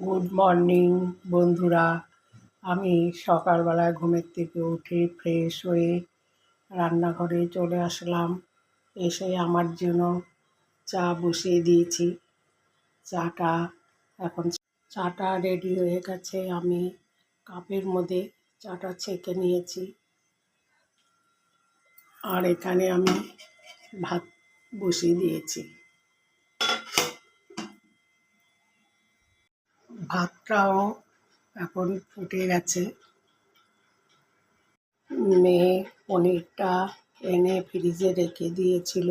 Good morning বন্ধুরা। আমি সকালবেলায় ঘুমের থেকে উঠে ফ্রেশ হয়ে রান্নাঘরে চলে আসলাম। এসে আমার জন্য চা বসিয়ে দিয়েছি। চাটা এখন চাটা রেডি হয়ে গেছে। আমি কাপের মধ্যে চাটা ছেঁকে নিয়েছি। আর এখানে আমি ভাত বসিয়ে দিয়েছি। ভাতটাও এখন ফুটে গেছে। মেয়ে পনিরটা এনে ফ্রিজে রেখে দিয়েছিল।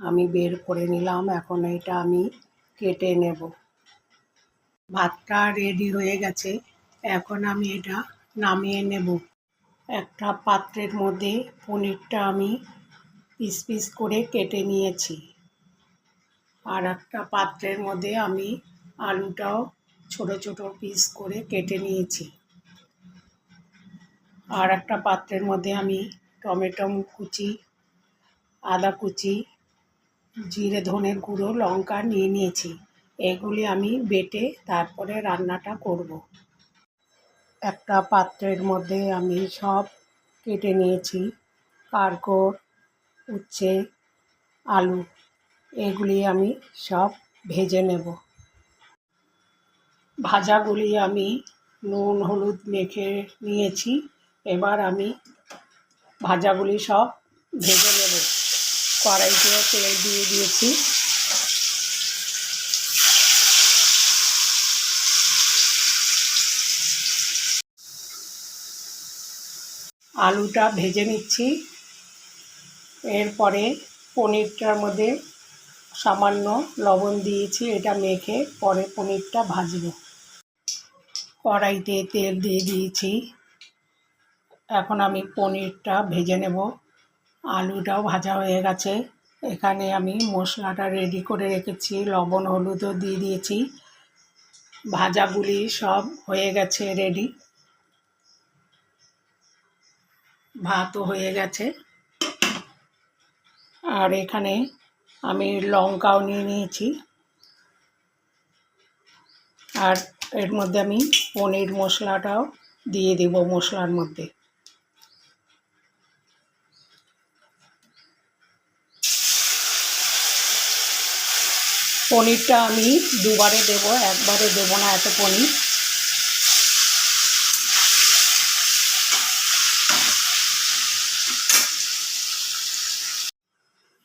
আমি বের করে নিলাম, এখন এটা আমি কেটে নেব। ভাতটা রেডি হয়ে গেছে, এখন আমি এটা নামিয়ে নেব। একটা পাত্রের মধ্যে পনিরটা আমি পিস পিস করে কেটে নিয়েছি। আর একটা পাত্রের মধ্যে আমি আলুটাও ছোট ছোট পিস করে কেটে নিয়েছি। আর একটা পাত্রের মধ্যে আমি টমেটো, কুচি, আদা কুচি, জিরে ধনের গুঁড়ো, লঙ্কা নিয়ে নিয়েছি। এগুলি আমি বেটে তারপরে রান্নাটা করব। একটা পাত্রের মধ্যে আমি সব কেটে নিয়েছি। কারকর, উচ্ছে, আলু, এগুলি আমি সব ভেজে নেব। ভাজাগুলি আমি নুন, হলুদ মেখে নিয়েছি। এবার আমি ভাজাগুলি সব ভেজে নেব। কড়াইতেও তেল দিয়ে দিয়েছি। আলুটা ভেজে নিচ্ছি। এরপরে পনিরটার মধ্যে সামান্য লবণ দিয়েছি। এটা মেখে পরে পনিরটা ভাজবো। কড়াইতে তেল দিয়ে দিয়েছি। এখন আমি পনিরটা ভেজে নেব। আলুটাও ভাজা হয়ে গেছে। এখানে আমি মশলাটা রেডি করে রেখেছি। লবণ, হলুদও দিয়ে দিয়েছি। ভাজাগুলি সব হয়ে গেছে রেডি ভাতও হয়ে গেছে। আর এখানে আমি লঙ্কাও নিয়ে নিয়েছি। আর এর মধ্যে আমি পনির মশলাটাও দিয়ে দেব মশলার মধ্যে। পনিরটা আমি দুবারে দেব, একবারে দেবো না এত পনির।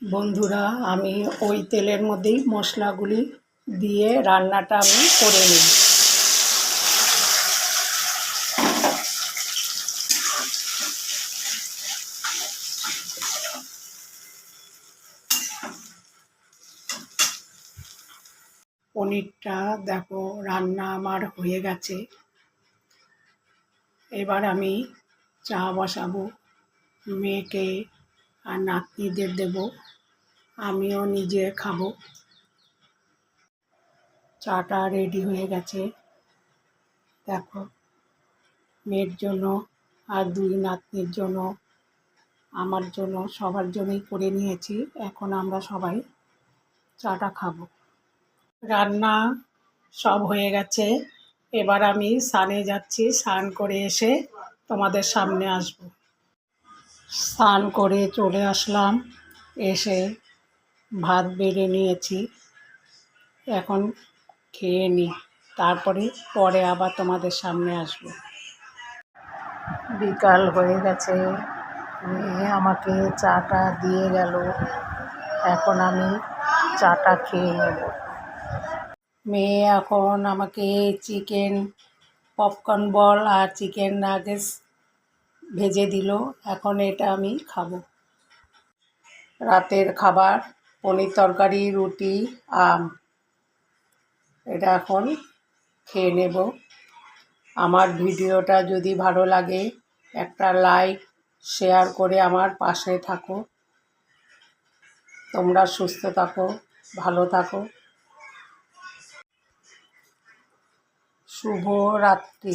বন্ধুরা, আমি ওই তেলের মধ্যেই মশলাগুলি দিয়ে রান্নাটা আমি করে নিই পনিরটা দেখো, রান্না আমার হয়ে গেছে। এবার আমি চা বসাবো, মেয়েকে আর নাতনিদের দেব, আমিও নিজে খাব। চাটা রেডি হয়ে গেছে। দেখো, মেয়ের জন্য আর দুই নাতনির জন্য, আমার জন্য, সবার জন্যই করে নিয়েছি। এখন আমরা সবাই চাটা খাব। রান্না সব হয়ে গেছে। এবার আমি স্নানে যাচ্ছি, স্নান করে এসে তোমাদের সামনে আসব। স্নান করে চলে আসলাম, এসে ভাত বেড়ে নিয়েছি। এখন খেয়ে নিই তারপরে, পরে আবার তোমাদের সামনে আসব। বিকাল হয়ে গেছে আমাকে চাটা দিয়ে গেল। এখন আমি চাটা খেয়ে নেব। মেয়ে এখন আমাকে চিকেন পপকর্ন বল আর চিকেন নাগেটস ভেজে দিল। এখন এটা আমি খাব। রাতের খাবার, পনির তরকারি, রুটি, আম। এটা এখন খেয়ে নেব। আমার ভিডিওটা যদি ভালো লাগে, একটা লাইক, শেয়ার করে আমার পাশে থাকো। তোমরা সুস্থ থাকো, ভালো থাকো। শুভ রাত্রি।